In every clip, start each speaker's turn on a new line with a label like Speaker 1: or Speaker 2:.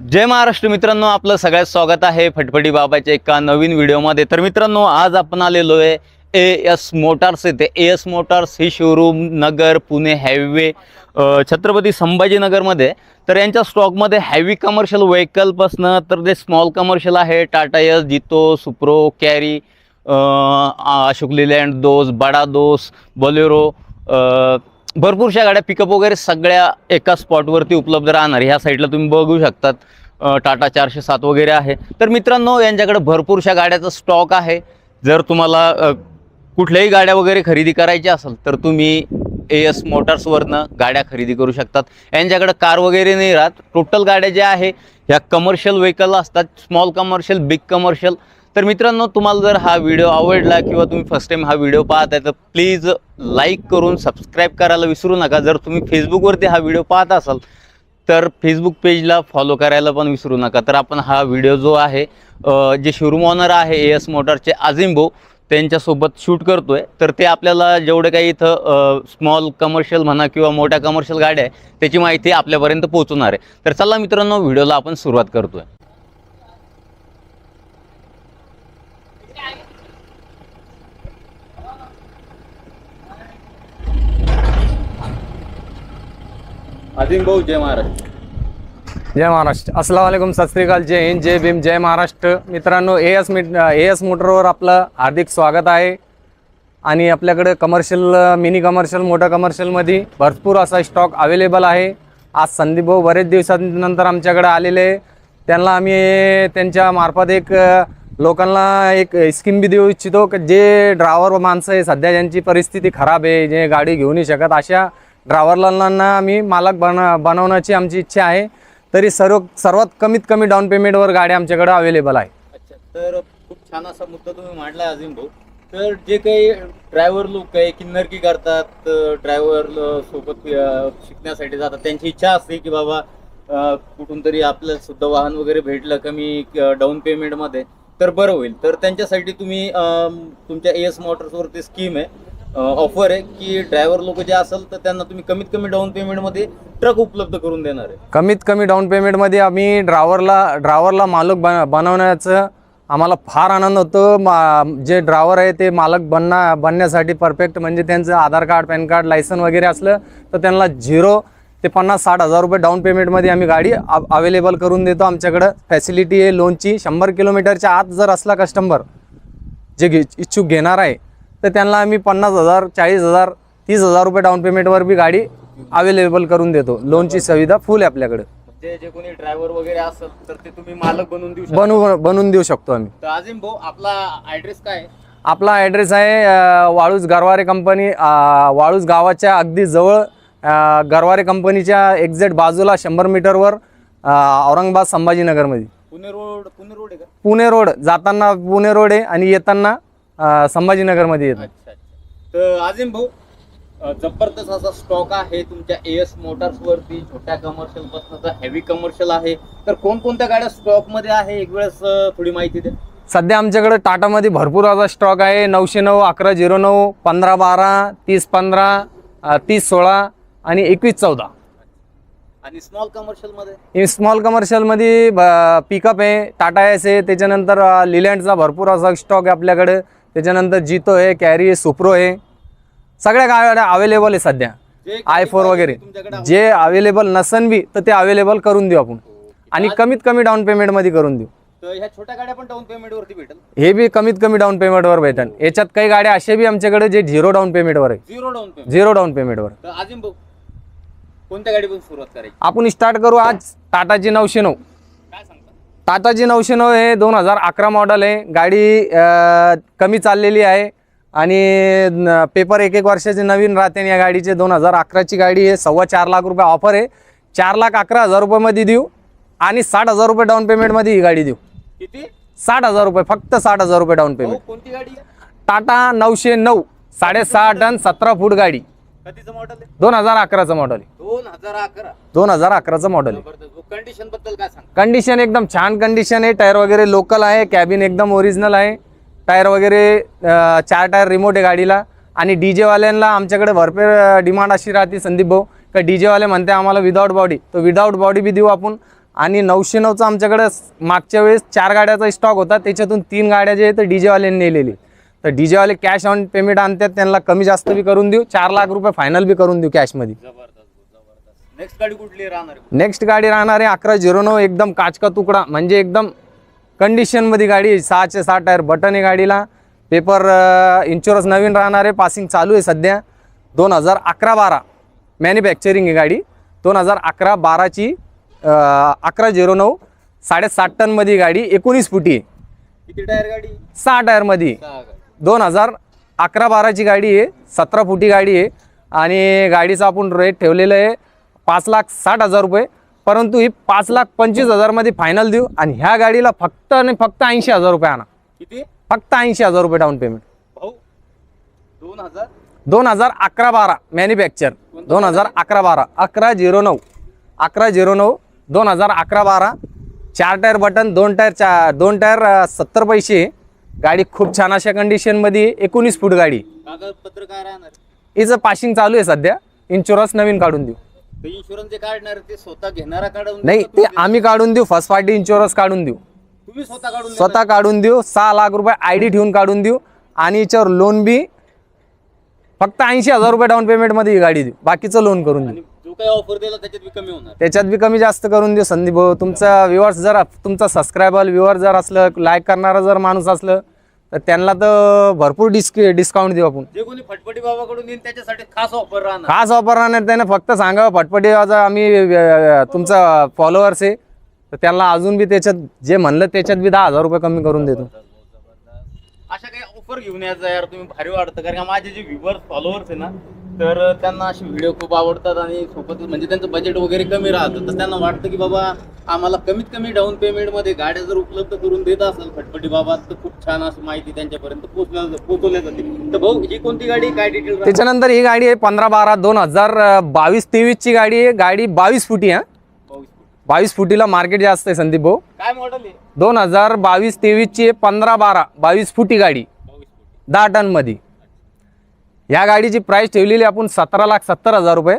Speaker 1: जय महाराष्ट्र मित्रांनो आपलं सगळ्यात स्वागत आहे फटफटी बाबाच्या एका नवीन व्हिडिओमध्ये. तर मित्रांनो आज आपण आलेलो आहे ए एस मोटार्स येथे ए एस मोटार्स ही शोरूम नगर पुणे हायवे छत्रपती संभाजीनगरमध्ये. तर यांच्या स्टॉकमध्ये हॅवी कमर्शियल व्हेकलपासनं तर ते स्मॉल कमर्शियल आहे. Tata Ace Jeeto Supro Carry Ashok Leyland Dost Bada Dost Bolero भरपूरशा गाड्या पिकअप वगैरे सगळ्या एका स्पॉटवरती उपलब्ध राहणार. ह्या साईडला तुम्ही बघू शकतात. टाटा चारशे सात वगैरे आहे. तर मित्रांनो यांच्याकडे भरपूरशा गाड्याचा स्टॉक आहे. जर तुम्हाला कुठल्याही गाड्या वगैरे खरेदी करायच्या असेल तर तुम्ही ए एस मोटार्सवरनं गाड्या खरेदी करू शकतात. यांच्याकडे कार वगैरे नाही राहत. टोटल गाड्या ज्या आहे ह्या कमर्शियल व्हेकल असतात. स्मॉल कमर्शियल बिग कमर्शियल तर मित्रांनो तुम्हाला जर हा व्हिडिओ आवडला किंवा तुम्ही फर्स्ट टाइम हा व्हिडिओ पाहत आहे तर प्लीज लाईक करून सबस्क्राईब करायला विसरू नका. जर तुम्ही फेसबुकवरती हा व्हिडिओ पाहत असाल तर फेसबुक पेजला फॉलो करायला पण विसरू नका. तर आपण हा व्हिडिओ जो आहे जे शोरूम ऑनर आहे ए एस मोटारचे अजिम त्यांच्यासोबत शूट करतो आहे तर ते आपल्याला जेवढे काही इथं स्मॉल कमर्शियल म्हणा किंवा मोठ्या कमर्शियल गाड्या आहे त्याची माहिती आपल्यापर्यंत पोहोचवणार आहे. तर चला मित्रांनो व्हिडिओला आपण सुरुवात करतो आहे अजिम भाऊ जय महाराज
Speaker 2: जय महाराष्ट्र. अस्सलाम वालेकुम सत श्रीकाल जय हिंद जय भीम जय महाराष्ट्र. मित्रांनो A S Mitt A S मोटरवर आपलं हार्दिक स्वागत आहे. आणि आपल्याकडे कमर्शियल मिनी कमर्शियल मोठ्या कमर्शियलमध्ये भरपूर असा स्टॉक अवेलेबल आहे. आज संदीप भाऊ बरेच दिवसांनंतर आमच्याकडे आलेले त्यांना आम्ही त्यांच्या मार्फत एक लोकांना एक स्कीम बी देऊ इच्छितो की जे ड्रायव्हर माणसं आहे सध्या ज्यांची परिस्थिती खराब आहे जे गाडी घेऊ नाही शकत अशा ड्रायव्हरलांना आम्ही मालक बन बनवण्याची आमची इच्छा आहे. तरी सर्व सर्वात कमीत कमी डाऊन पेमेंटवर गाड्या आमच्याकडे अवेलेबल आहे.
Speaker 1: अच्छा तर खूप छान असा मुद्दा तुम्ही मांडला अजिम भाऊ. तर जे काही ड्रायव्हर लोक आहे किन्नरकी करतात ड्रायव्हर सोबत शिकण्यासाठी जातात त्यांची इच्छा असते की बाबा कुठून तरी आपल्याला सुद्धा वाहन वगैरे भेटलं कमी डाऊन पेमेंटमध्ये तर बरं होईल. तर त्यांच्यासाठी तुम्ही तुमच्या ए एस मोटर्सवरती स्कीम आहे. ऑफर आहे की ड्रायव्हर लोक जे असेल तर त्यांना तुम्ही कमीत कमी डाऊन पेमेंटमध्ये ट्रक उपलब्ध करून देणार आहे.
Speaker 2: कमीत कमी डाऊन पेमेंटमध्ये आम्ही ड्रायव्हरला ड्रायव्हरला मालक बन बनवण्याचं आम्हाला फार आनंद होतो. मा जे ड्रायव्हर आहे ते मालक बनना बनण्यासाठी परफेक्ट म्हणजे त्यांचं Aadhaar card PAN card licence वगैरे असलं तर त्यांना झिरो ते पन्नास साठ हजार रुपये डाऊन पेमेंटमध्ये आम्ही गाडी अवेलेबल करून देतो आमच्याकडं. फॅसिलिटी आहे लोनची शंभर किलोमीटरच्या आत जर असला कस्टमर जे घे इच्छुक घेणार आहे तर त्यांना आम्ही पन्नास हजार चाळीस हजार तीस हजार रुपये डाऊन पेमेंटवर बी गाडी अवेलेबल करून देतो. लोनची सुविधा फुल आहे आपल्याकडे.
Speaker 1: म्हणजे जे कोणी ड्रायव्हर वगैरे असेल तर ते तुम्ही मालक बनवून देऊ शकता.
Speaker 2: बनवू बनवून देऊ शकतो आम्ही.
Speaker 1: तर अजिम भाऊ आपला ॲड्रेस काय आहे?
Speaker 2: आपला ॲड्रेस आहे अ, वाळूज गरवारे कंपनी अ, वाळूज गावाच्या अगदी जवळ अ, गरवारे कंपनीच्या एक्झॅक्ट बाजूला शंभर मीटरवर अ, औरंगाबाद संभाजीनगरमध्ये.
Speaker 1: पुणे रोड पुणे रोड आहे का?
Speaker 2: पुणे रोड जाताना पुणे रोड आहे आणि येताना संभाजीनगरमध्ये येतं.
Speaker 1: अच्छा अच्छा. तर अजिम भाऊ अ, जबरदस्त असा स्टॉक आहे तुमच्या एस मोटार्स वरती छोट्या कमर्शियलपासून तर हेवी कमर्शियल आहे. तर कोणकोणत्या गाड्या स्टॉकमध्ये आहे? एक वेळेस अ, थोडी माहिती द्या.
Speaker 2: सध्या आमच्याकडे टाटामध्ये भरपूर असा स्टॉक आहे. नऊशे नऊ अकरा झिरो नऊ पंधरा बारा तीस पंधरा तीस सोळा आणि एकवीस चौदा.
Speaker 1: आणि स्मॉल
Speaker 2: कमर्शियलमध्ये? स्मॉल कमर्शियलमध्ये पिकअप आहे टाटा एस आहे. त्याच्यानंतर लिलँडचा भरपूर असा स्टॉक आहे आपल्याकडे. त्याच्यानंतर जितो आहे कॅरी आहे सुप्रो आहे. सगळ्या गाड्या अवेलेबल आहे सध्या. आय फोर वगैरे. जे अवेलेबल नसन बी तर ते अवेलेबल करून देऊ आपण. आणि कमीत कमी डाऊन पेमेंटमध्ये करून देऊ.
Speaker 1: छोट्या गाड्या पण डाऊन पेमेंट वरती भेटेल?
Speaker 2: हे बी कमीत कमी डाऊन पेमेंटवर भेटेल. याच्यात काही गाड्या असे बी आमच्याकडे जे झिरो डाऊन पेमेंटवर आहे.
Speaker 1: Zero down payment
Speaker 2: zero down पेमेंटवर
Speaker 1: भाऊ कोणत्या गाडीपासून सुरुवात करायची?
Speaker 2: आपण स्टार्ट करू आज. टाटाची नऊशे नऊ. टाटाची नऊशे नऊ हे दोन हजार अकरा मॉडेल आहे. गाडी कमी चाललेली आहे. आणि पेपर एक एक वर्षाचे नवीन राहते या गाडीचे दोन हजार अकराची गाडी आहे. सव्वा चार लाख रुपये ऑफर आहे. चार लाख अकरा हजार रुपयामध्ये देऊ आणि साठ हजार रुपये डाऊन पेमेंटमध्ये ही गाडी देऊ.
Speaker 1: किती?
Speaker 2: साठ हजार रुपये फक्त साठ हजार रुपये डाऊन पेमेंट
Speaker 1: कोणती गाडी?
Speaker 2: टाटा नऊशे नऊ साडेसहा टन सतरा फूट गाडी.
Speaker 1: कधीचं मॉडेल आहे?
Speaker 2: दोन हजार अकराचं मॉडेल आहे.
Speaker 1: दोन हजार अकरा.
Speaker 2: दोन हजार अकराचं मॉडेल आहे.
Speaker 1: कंडिशनबद्दल काय सांगता?
Speaker 2: कंडिशन एकदम छान कंडिशन आहे. टायर वगैरे लोकल आहे. कॅबिन एकदम ओरिजिनल आहे. टायर वगैरे चार टायर रिमोट आहे गाडीला. आणि डी जेवाल्यांना आमच्याकडे भरपूर डिमांड अशी राहते संदीप भाऊ. का डी जेवाले म्हणते आम्हाला विदाऊट बॉडी तो विदाऊट बॉडी बी देऊ आपण. आणि नऊशे नऊचा आमच्याकडे मागच्या वेळेस चार गाड्याचा स्टॉक होता. त्याच्यातून तीन गाड्या जे आहेत ते डीजेवाल्यांनी नेलेली. तर डीजेवाले कॅश ऑन पेमेंट आणतात. त्यांना कमी जास्त बी करून देऊ. चार लाख रुपये फायनल बी करून देऊ कॅशमध्ये
Speaker 1: नेक्स्ट गाडी कुठली राहणार आहे?
Speaker 2: नेक्स्ट गाडी राहणार आहे अकरा झिरो नऊ एकदम काचका तुकडा. म्हणजे एकदम कंडिशनमध्ये गाडी आहे. सहाशे सहा टायर बटन आहे गाडीला. पेपर इन्शुरन्स नवीन राहणार आहे पासिंग चालू आहे सध्या. दोन हजार अकरा बारा. मॅन्युफॅक्चरिंग आहे गाडी. दोन हजार अकरा बाराची अकरा झिरो नऊ साडेसात टनमध्ये गाडी एकोणीस फुटी आहे.
Speaker 1: किती टायर गाडी?
Speaker 2: सहा टायरमध्ये
Speaker 1: सहा गाडी.
Speaker 2: दोन हजार अकरा बाराची गाडी आहे सतरा फुटी गाडी आहे. आणि गाडीचा आपण रेट ठेवलेलं आहे पाच लाख साठ हजार रुपये परंतु ही पाच लाख पंचवीस हजारमध्ये फायनल देऊ आणि ह्या गाडीला फक्त आणि फक्त ऐंशी हजार रुपये आणा.
Speaker 1: किती?
Speaker 2: फक्त ऐंशी हजार रुपये डाऊन पेमेंट
Speaker 1: भाऊ दोन हजार?
Speaker 2: दोन हजार अकरा बारा मॅन्युफॅक्चर दोन हजार अकरा बारा अकरा झिरो नऊ. अकरा झिरो नऊ दोन हजार अकरा बारा. चार टायर बटन दोन टायर चा दोन टायर सत्तर पैसे. गाडी खूप छान अशा कंडिशनमध्ये. एकोणीस फूट गाडी.
Speaker 1: कागदपत्र काय राहणार?
Speaker 2: हिचं पासिंग चालू आहे सध्या. इन्शुरन्स नवीन काढून देऊ.
Speaker 1: ते इन्शुरन्स जे काढणार ते स्वतः घेणारा काढून
Speaker 2: नाही ते? आम्ही काढून देऊ. फर्स्ट पार्टी इन्शुरन्स काढून देऊ.
Speaker 1: तुम्ही स्वतः काढून
Speaker 2: स्वतः काढून देऊ. सहा लाख रुपये आय डी ठेवून काढून देऊ. आणि याच्यावर लोन बी फक्त ऐंशी हजार रुपये डाऊन पेमेंटमध्ये ही गाडी देऊ. बाकीचं लोन करून देऊ.
Speaker 1: जो काही ऑफर दिला त्याच्यात बी कमी होणार.
Speaker 2: त्याच्यात बी कमी जास्त करून देऊ. संदीप भाऊ तुमचा व्ह्युअर्स जर तुमचा सबस्क्रायबर व्ह्युअर जर असलं लाईक करणारा जर माणूस असलं तर त्यांना तर भरपूर डिस्क डिस्काउंट देऊ आपण.
Speaker 1: जे कोणी फटफटी बाबाकडून येईल त्याच्यासाठी खास ऑफर राहणार.
Speaker 2: खास ऑफर राहणार त्याने फक्त सांगा फटफटी आज आम्ही अं, तुमचा फॉलोअर्स आहे. तर त्यांना अजून बी त्याच्यात जे म्हणलं त्याच्यात बी दहा हजार रुपये कमी करून देतो.
Speaker 1: अशा काही ऑफर घेऊन यायचा यार तुम्ही भारी वाटतं. कारण का माझे जे व्ह्युअर्स फॉलोअर्स आहे ना तर त्यांना असे व्हिडिओ खूप आवडतात आणि सोबत म्हणजे त्यांचं बजेट वगैरे कमी राहतं. तर त्यांना वाटतं की बाबा आम्हाला कमीत कमी डाऊन पेमेंटमध्ये गाड्या जर उपलब्ध करून देत असेल फटफटी बाबा तर खूप छान अशी माहिती त्यांच्यापर्यंत पोहोचल्या पोहोचवल्या जाते. तर भाऊ ही कोणती गाडी काय डिटेल
Speaker 2: त्याच्यानंतर ही गाडी आहे पंधरा बारा दोन हजार बावीस तेवीसची गाडी आहे. गाडी बावीस फुटी आहे बावीस फुटीला मार्केट जास्त आहे संदीप भाऊ.
Speaker 1: काय मॉडेल आहे?
Speaker 2: दोन हजार बावीस तेवीसची आहे पंधरा बारा बावीस फुटी गाडी. दहा टनमध्ये. या गाडीची प्राईस ठेवलेली आपण सतरा लाख सत्तर हजार रुपये.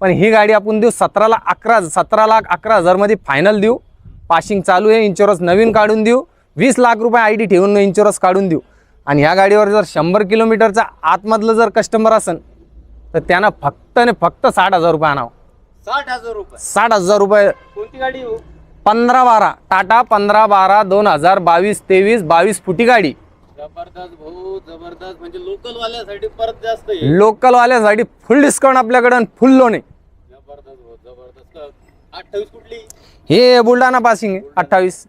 Speaker 2: पण ही गाडी आपण देऊ सतरा लाख अकरा सतरा लाख अकरा हजारमध्ये फायनल देऊ. पासिंग चालू आहे इन्शुरन्स नवीन काढून देऊ. वीस लाख रुपये आय डी ठेवून इन्शुरन्स काढून देऊ. आणि ह्या गाडीवर जर शंभर किलोमीटरचा आतमधलं जर कस्टमर असेल तर त्यांना फक्त आणि फक्त साठ हजार रुपये आणावं.
Speaker 1: साठ हजार रुपये.
Speaker 2: साठ हजार रुपये.
Speaker 1: कोणती गाडी हो?
Speaker 2: पंधरा बारा. टाटा पंधरा बारा दोन हजार बावीस तेवीस बावीस फुटी गाडी.
Speaker 1: जबरदस्त भाऊ जबरदस्त. म्हणजे लोकल वाल्यासाठी परत जास्त आहे.
Speaker 2: लोकलवाल्यासाठी फुल डिस्काउंट आपल्याकडे फुल लोन आहे.
Speaker 1: जबरदस्त भाऊ जबरदस्त. अठ्ठावीस कुठली?
Speaker 2: हे बुलढाणा पासिंग आहे अठ्ठावीस.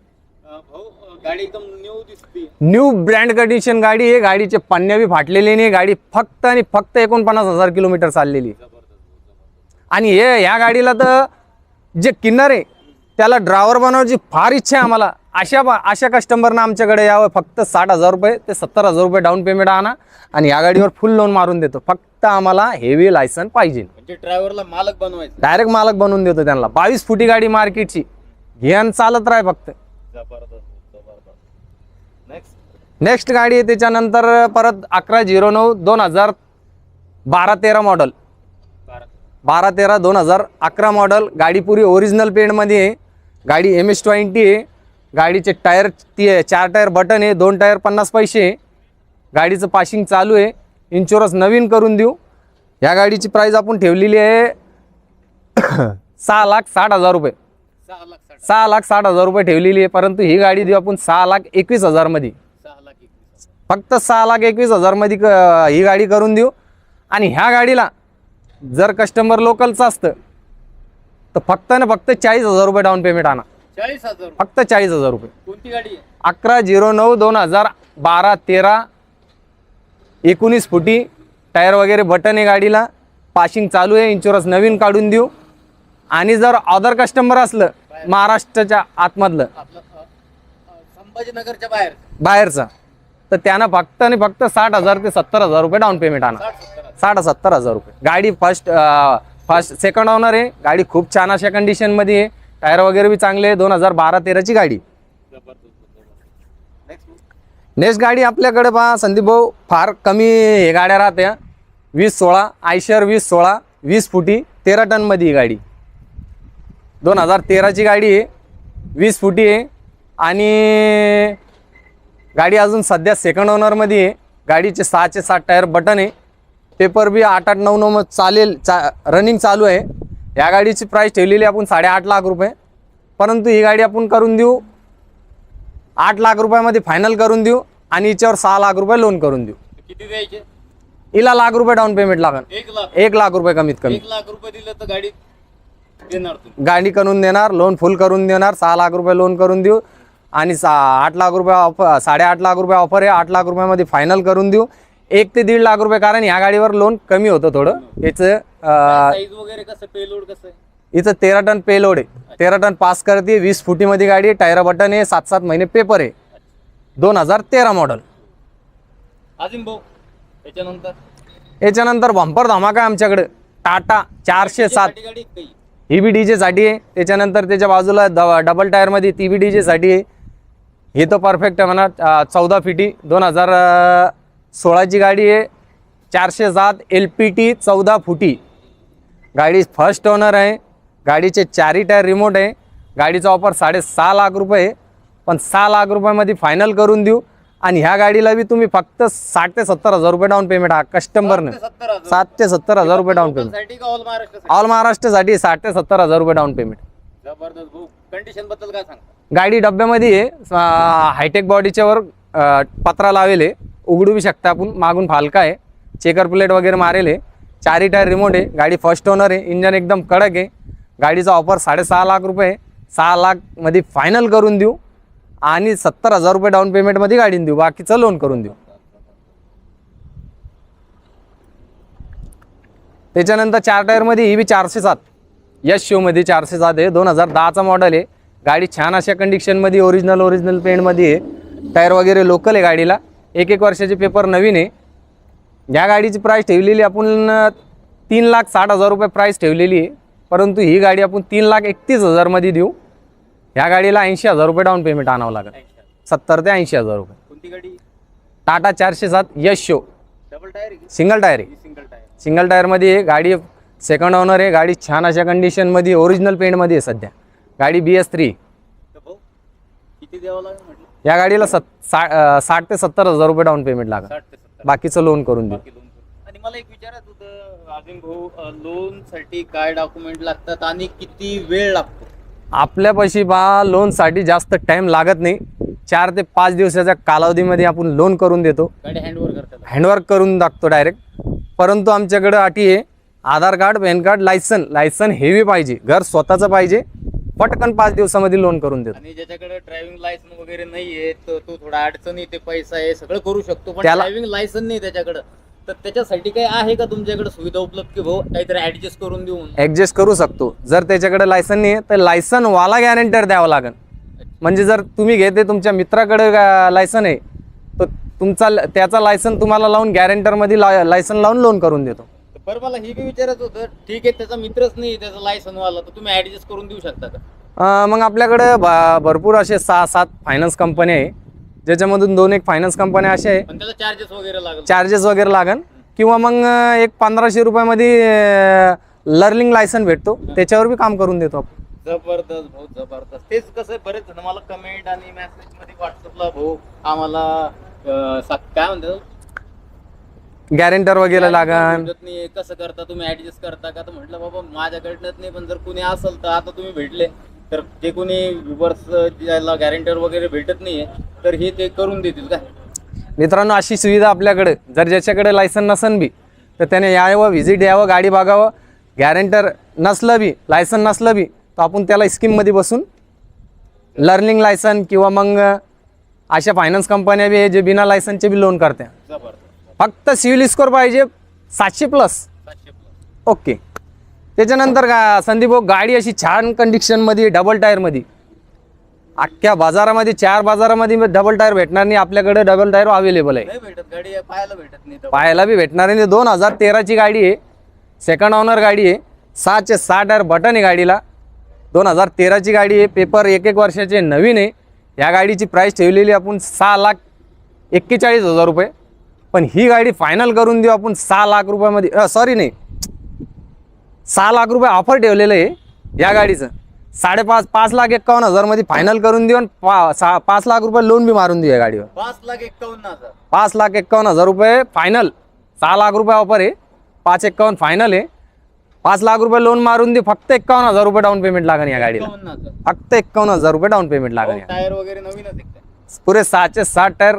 Speaker 1: अं, भाऊ अं, गाडी एकदम न्यू दिसते.
Speaker 2: न्यू ब्रँड कंडिशन गाडी आहे गाडीचे पन्ने बी फाटलेले नाही गाडी फक्त आणि फक्त एकोणपन्नास हजार किलोमीटर चाललेली आहे. आणि हे ह्या गाडीला तर जे किन्नर आहे त्याला ड्रायव्हर बनवायची फार इच्छा आहे आम्हाला. अशा बा- अशा कस्टमरना आमच्याकडे यावं. फक्त साठ हजार रुपये ते सत्तर हजार रुपये डाऊन पेमेंट आणा आणि या गाडीवर फुल लोन मारून देतो. फक्त आम्हाला हेवी लायसन पाहिजे.
Speaker 1: म्हणजे ड्रायव्हरला मालक बनवायचं.
Speaker 2: डायरेक्ट मालक बनवून देतो त्यांना. बावीस फुटी गाडी मार्केटची घेण चालत राह फक्त.
Speaker 1: नेक्स्ट
Speaker 2: गाडी आहे त्याच्यानंतर परत अकरा झिरो नऊ दोन हजार बारा तेरा मॉडल बारा. तेरा दोन हजार अकरा मॉडल गाडी पुरी ओरिजिनल पेंटमध्ये आहे. गाडी एम एस ट्वेंटी आहे. गाडीचे टायर ती चार टायर बटन आहे दोन टायर पन्नास पैसे आहे. गाडीचं पाशिंग चालू आहे. इन्शुरन्स नवीन करून देऊ. ह्या गाडीची प्राईस आपण ठेवलेली आहे सहा लाख साठ हजार रुपये.
Speaker 1: सहा लाख साठ
Speaker 2: हजार रुपये ठेवलेली आहे. परंतु ही गाडी देऊ आपण सहा लाख एकवीस हजारमध्ये
Speaker 1: सहा लाख
Speaker 2: फक्त सहा लाख एकवीस हजारमध्ये क- ही गाडी करून देऊ. आणि ह्या गाडीला जर कस्टमर लोकलचं असतं तर फक्त ना फक्त चाळीस हजार रुपये डाऊन पेमेंट आणा.
Speaker 1: चाळीस हजार.
Speaker 2: फक्त चाळीस हजार रुपये.
Speaker 1: कोणती गाडी आहे?
Speaker 2: अकरा झिरो नऊ दोन हजार बारा तेरा एकोणीस फुटी टायर वगैरे बटन आहे गाडीला. पासिंग चालू आहे. इन्शुरन्स नवीन काढून देऊ. आणि जर अदर कस्टमर असलं महाराष्ट्राच्या आतमधलं.
Speaker 1: आपलं अं, अं, संभाजीनगरच्या बाहेर.
Speaker 2: बाहेरचा. तर त्यांना फक्त आणि फक्त साठ हजार ते सत्तर हजार रुपये डाऊन पेमेंट आणा.
Speaker 1: साठ सत्तर हजार.
Speaker 2: साठ सत्तर हजार रुपये. गाडी फर्स्ट फर्स्ट सेकंड ऑनर आहे. गाडी खूप छान अशा कंडिशनमध्ये आहे. टायर वगैरे बी चांगले आहे. दोन हजार बारा तेराची गाडी.
Speaker 1: नेक्स्ट
Speaker 2: नेक्स्ट गाडी आपल्याकडे पहा संदीप भाऊ फार कमी हे गाड्या राहत्या. वीस सोळा आयशर वीस सोळा वीस फुटी तेरा टनमध्ये ही गाडी. दोन हजार तेराची गाडी आहे. वीस फुटी आहे. आणि गाडी अजून सध्या सेकंड ओनरमध्ये आहे. गाडीचे सहाचे सात टायर बटन आहे. पेपर बी आठ आठ नऊ नऊ चालेल चा रनिंग चालू आहे. या गाडीची प्राईस ठेवलेली आपण साडेआठ लाख रुपये. परंतु ही गाडी आपण करून देऊ आठ लाख रुपयामध्ये फायनल करून देऊ आणि हिच्यावर सहा लाख रुपये लोन करून देऊ.
Speaker 1: किती द्यायचे?
Speaker 2: हिला लाख रुपये डाऊन पेमेंट लागेल
Speaker 1: एक लाख.
Speaker 2: एक लाख रुपये कमीत कमी.
Speaker 1: एक लाख रुपये दिले तर गाडी देणार तुम्ही.
Speaker 2: गाडी करून देणार लोन फुल करून देणार सहा लाख रुपये लोन करून देऊ आणि सा आठ लाख रुपये ऑफर साडेआठ लाख रुपये ऑफर आहे आठ लाख रुपयामध्ये फायनल करून देऊ. एक ते दीड लाख रुपये कारण ह्या गाडीवर लोन कमी होतं थोडं. याचं अं,
Speaker 1: साईज वगैरे कसं पेलोड कसं आहे?
Speaker 2: इथं तेरा टन पेलोड आहे. तेरा टन पास करते वीस फुटीमध्ये गाडी आहे टायरा बटन आहे सात सात महिने पेपर आहे. दोन हजार तेरा मॉडल
Speaker 1: अजून भाऊ त्याच्यानंतर
Speaker 2: याच्यानंतर बंपर धमाका आहे आमच्याकडे. टाटा चारशे सात.
Speaker 1: साठी गाडी काही
Speaker 2: ही? बी डी जेसाठी आहे. त्याच्यानंतर त्याच्या बाजूला ड डबल टायरमध्ये ती बी डी जेसाठी आहे. ही तर परफेक्ट आहे म्हणा. चौदा फिटी दोन हजार सोळाची गाडी आहे. चारशे सात एल पी टी चौदा फुटी. गाडी फर्स्ट ओनर आहे. गाडीचे चारही टायर रिमोट आहे. गाडीचा ऑफर साडेसहा लाख रुपये आहे. पण सहा लाख रुपयामध्ये फायनल करून देऊ. आणि ह्या गाडीला बी तुम्ही फक्त साठ ते सत्तर हजार रुपये डाऊन पेमेंट हा कस्टमरनं सात ते सत्तर हजार. रुपये down payment
Speaker 1: all Maharashtra
Speaker 2: all महाराष्ट्रासाठी साठ ते सत्तर हजार रुपये डाऊन पेमेंट
Speaker 1: कंडिशनबद्दल काय सांगता?
Speaker 2: गाडी डब्यामध्ये आहे हायटेक बॉडीच्या वर पत्रा लावेल आहे. उघडू बी शकता आपण मागून फालका आहे. चेकर प्लेट वगैरे मारेल आहे. चारी टायर रिमोट आहे. गाडी फर्स्ट ओनर आहे. इंजन एकदम कडक आहे. गाडीचा ऑफर साडेसहा लाख रुपये आहे. सहा लाखमध्ये फायनल करून देऊ. आणि सत्तर हजार रुपये डाऊन पेमेंटमध्ये गाडी देऊ. बाकीचं लोन करून देऊ. त्याच्यानंतर चार टायरमध्ये ही बी चारशे सात. यश शोमध्ये चारशे सात आहे. दोन हजार दहाचा मॉडेल आहे. गाडी छान अशा कंडिशनमध्ये ओरिजिनल ओरिजिनल पेंटमध्ये आहे. टायर वगैरे लोकल आहे गाडीला. एक एक वर्षाचे पेपर नवीन आहे. या गाडीची प्राईस ठेवलेली आपण तीन लाख साठ हजार रुपये प्राईस ठेवलेली आहे. परंतु ही गाडी आपण तीन लाख एकतीस हजारमध्ये देऊ. ह्या गाडीला ऐंशी हजार रुपये डाऊन पेमेंट आणावं लागेल. सत्तर ते ऐंशी हजार रुपये.
Speaker 1: कोणती गाडी?
Speaker 2: टाटा चारशे सात यश शो.
Speaker 1: डबल टायर
Speaker 2: सिंगल टायर आहे.
Speaker 1: सिंगल टायर
Speaker 2: सिंगल टायरमध्ये गाडी सेकंड ओनर आहे. गाडी छान अशा कंडिशनमध्ये ओरिजिनल पेंटमध्ये आहे सध्या. गाडी बी एस थ्री
Speaker 1: किती द्यावं लागेल म्हटलं?
Speaker 2: या गाडीला सत सा साठ ते सत्तर हजार रुपये डाऊन पेमेंट लागेल.
Speaker 1: साठ ते सत्तर.
Speaker 2: बाकीचं लोन करून देऊ.
Speaker 1: बाकी लोन आणि मला एक विचारायचं होतं भाऊ लोनसाठी काय डॉक्युमेंट लागतात आणि किती वेळ लागतो?
Speaker 2: आपल्यापाशी बा लोनसाठी जास्त टाईम लागत नाही. चार ते पाच दिवसाच्या कालावधीमध्ये आपण लोन करून देतो.
Speaker 1: गाडी हँडओव्हर करतात.
Speaker 2: हँडवर्क करून टाकतो डायरेक्ट परंतु आमच्याकडं अटी आहे Aadhaar card PAN card licence licence heavy पाहिजे. घर स्वतःचं पाहिजे. पटकन पाच दिवसामध्ये लोन करून देतो.
Speaker 1: आणि ज्याच्याकडे ड्रायव्हिंग लायसन वगैरे नाहीये तर तो थोडा अडचण येते पैसा आहे सगळं करू शकतो पण
Speaker 2: त्याला-
Speaker 1: ड्रायव्हिंग लायसन नाही त्याच्याकडे. तर त्याच्यासाठी काही आहे का तुमच्याकडे सुविधा उपलब्ध की भाऊ काहीतरी ऍडजस्ट करून देऊन?
Speaker 2: ॲडजस्ट करू शकतो. जर त्याच्याकडे लायसन नाही तर लायसनवाला गॅरंटर द्यावं लागेल. म्हणजे जर तुम्ही घेते तुमच्या मित्राकडे लायसन आहे तर तुमचा त्याचा लायसन तुम्हाला लावून गॅरंटरमध्ये ला लायसन लावून लोन करून देतो.
Speaker 1: बरं मला हे बी विचारायचं होतं ठीक आहे त्याचा मित्रच नाही त्याचा लायसन वाला तर तुम्ही ऍडजस्ट करून देऊ शकता का?
Speaker 2: अं, मग आपल्याकडे भ- भरपूर असे सहा सात फायनान्स कंपन्या आहे. ज्याच्यामधून दोन एक फायनान्स कंपन्या अशा आहे.
Speaker 1: पण त्याला चार्जेस वगैरे लागेल.
Speaker 2: चार्जेस वगैरे लागन. किंवा मग अं, एक पंधराशे रुपयामध्ये लर्निंग लायसन भेटतो. त्याच्यावर बी काम करून देतो आपण.
Speaker 1: जबरदस्त भाऊ जबरदस्त. तेच कसं आहे, बरेच जण मला कमेंट आणि मेसेजमध्ये व्हॉट्सअपला भाऊ आम्हाला अं, सा- काय म्हणतात?
Speaker 2: गॅरंटर वगैरे लागन.
Speaker 1: समजत नाही. कसं करता तुम्ही? ऍडजस्ट करता का? तर म्हटलं बाबा माझ्याकडनंच नाही पण जर कुणी असेल तर आता तुम्ही भेटले. तर जे कोणी व्ह्युअर्स ज्याला गॅरंटर वगैरे भेटत नाहीये तर हे ते करून देतील का?
Speaker 2: मित्रांनो अशी सुविधा आपल्याकडे. जर ज्याच्याकडे लायसन नसन बी तर त्याने यावं व्हिजिट यावं गाडी बघावं. गॅरंटर नसलं बी लायसन नसलं बी तर आपण त्याला स्कीममध्ये बसून लर्निंग लायसन किंवा मग अशा फायनान्स कंपन्या बी आहे जे बिना लायसनचे बी लोन करते.
Speaker 1: जबरदस्त
Speaker 2: फक्त सिव्हिल स्कोर पाहिजे सातशे प्लस. ओके. त्याच्यानंतर का संदीप भाऊ गाडी अशी छान कंडिशनमध्ये डबल टायरमध्ये अख्ख्या बाजारामध्ये चार बाजारामध्ये डबल टायर भेटणार नाही आपल्याकडे डबल टायर अवेलेबल आहे.
Speaker 1: पाहायला भेटत नाही तर.
Speaker 2: पाहायला बी भेटणार नाही. दोन हजार तेराची गाडी आहे. सेकंड ऑनर गाडी आहे. सहाचे सहा टायर बटन आहे गाडीला. दोन हजार तेराची गाडी आहे. पेपर एक एक वर्षाचे नवीन आहे. या गाडीची प्राईस ठेवलेली आपण सहा लाख एक्केचाळीस हजार रुपये. पण ही गाडी फायनल करून देऊ आपण सहा लाख रुपयामध्ये. सॉरी नाही. सहा लाख रुपये ऑफर ठेवलेलं आहे या गाडीचं. साडेपाच पाच लाख एक्कावन्न हजारमध्ये फायनल करून देऊन पा, सहा- पाच लाख रुपये लोन बी मारून देऊ या गाडीवर.
Speaker 1: पाच लाख एक्कावन्न हजार.
Speaker 2: पाच लाख एक्कावन्न हजार रुपये फायनल सहा लाख रुपये ऑफर आहे. पाच एक्कावन्न फायनल आहे. पाच लाख रुपये लोन मारून दे फक्त एक्कावन्न हजार रुपये डाऊन पेमेंट लागेल या गाडीला. फक्त एक्कावन्न हजार रुपये डाऊन पेमेंट लागेल
Speaker 1: टायर वगैरे नवीनच काय?
Speaker 2: पुरे सहाचे साठ टायर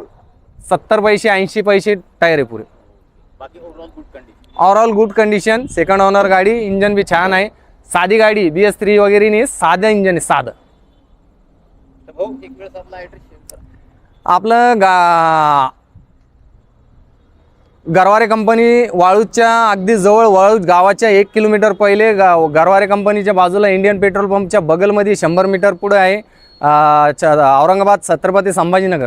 Speaker 2: सत्तर पैसे ऐंशी पैसे टायर आहे पुरे.
Speaker 1: बाकी overall good condition
Speaker 2: second owner गाडी इंजन बी छान आहे. साधी गाडी बी एस थ्री वगैरे नाही साधं इंजन आहे साधं.
Speaker 1: आपला
Speaker 2: गा गरवारे कंपनी वाळूच्या अगदी जवळ वाळूज गावाच्या एक किलोमीटर पहिले गा गरवारे कंपनीच्या बाजूला इंडियन पेट्रोल पंपच्या बगलमध्ये शंभर मीटर पुढे आहे औरंगाबाद छत्रपती संभाजीनगर.